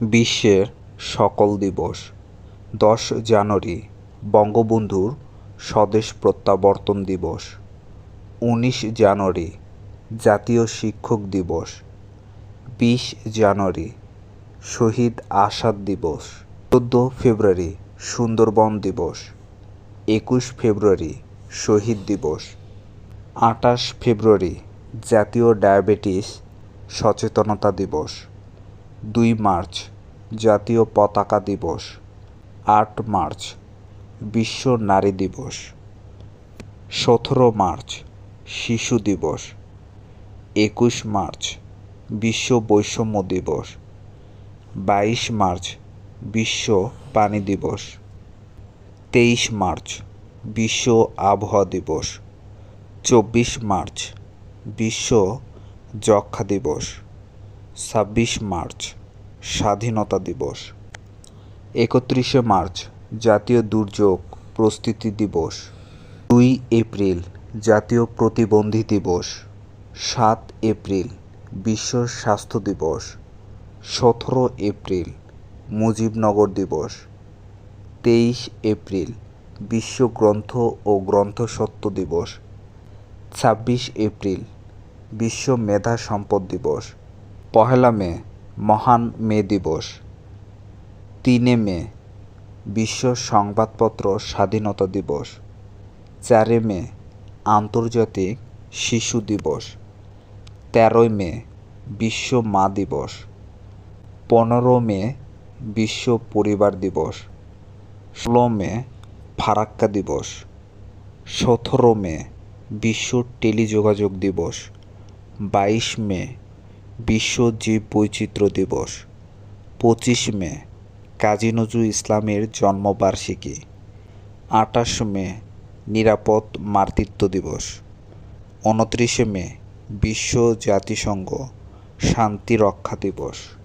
বিশ্বের সকল দিবস, দশ জানুয়ারি, বঙ্গবন্ধুর স্বদেশ প্রত্যাবর্তন দিবস, উনিশ জানুয়ারি, জাতীয় শিক্ষক দিবস, বিশ জানুয়ারি, শহীদ আসাদ দিবস, চোদ্দ ফেব্রুয়ারি, সুন্দরবন দিবস, একুশ ফেব্রুয়ারি, শহীদ দিবস, আঠাশ ফেব্রুয়ারি, জাতীয় ডায়াবেটিস সচেতনতা দিবস। দুই মার্চ, জাতীয় পতাকা দিবস। আট মার্চ, বিশ্ব নারী দিবস। সতেরো মার্চ, শিশু দিবস। একুশ মার্চ, বিশ্ব বৈষম্য দিবস। বাইশ মার্চ, বিশ্ব পানি দিবস। তেইশ মার্চ, বিশ্ব আবহাওয়া দিবস। চব্বিশ মার্চ, বিশ্ব যক্ষ্মা দিবস। ছাব্বিশ মার্চ, স্বাধীনতা দিবস। একত্রিশে মার্চ, জাতীয় দুর্যোগ প্রস্তুতি দিবস। দুই এপ্রিল, জাতীয় প্রতিবন্ধী দিবস। সাত এপ্রিল, বিশ্ব স্বাস্থ্য দিবস। সতেরো এপ্রিল, মুজিবনগর দিবস। তেইশ এপ্রিল, বিশ্ব গ্রন্থ ও গ্রন্থসত্ব দিবস। ছাব্বিশ এপ্রিল, বিশ্ব মেধা সম্পদ দিবস। পহেলা মে, মহান মে দিবস। তিনে মে, বিশ্ব সংবাদপত্র স্বাধীনতা দিবস। চারে মে, আন্তর্জাতিক শিশু দিবস। তেরোই মে, বিশ্ব মা দিবস। পনেরো মে, বিশ্ব পরিবার দিবস। ষোলো মে, ফারাক্কা দিবস। সতেরো মে, বিশ্ব টেলিযোগাযোগ দিবস। বাইশ মে বিশ্ব জীব বৈচিত্র্য দিবস, পঁচিশ মে, কাজী নজরুল ইসলামের জন্মবার্ষিকী, আঠাশ মে, নিরাপদ মাতৃত্ব দিবস, উনত্রিশে মে, বিশ্ব জাতিসংঘ শান্তি রক্ষা দিবস।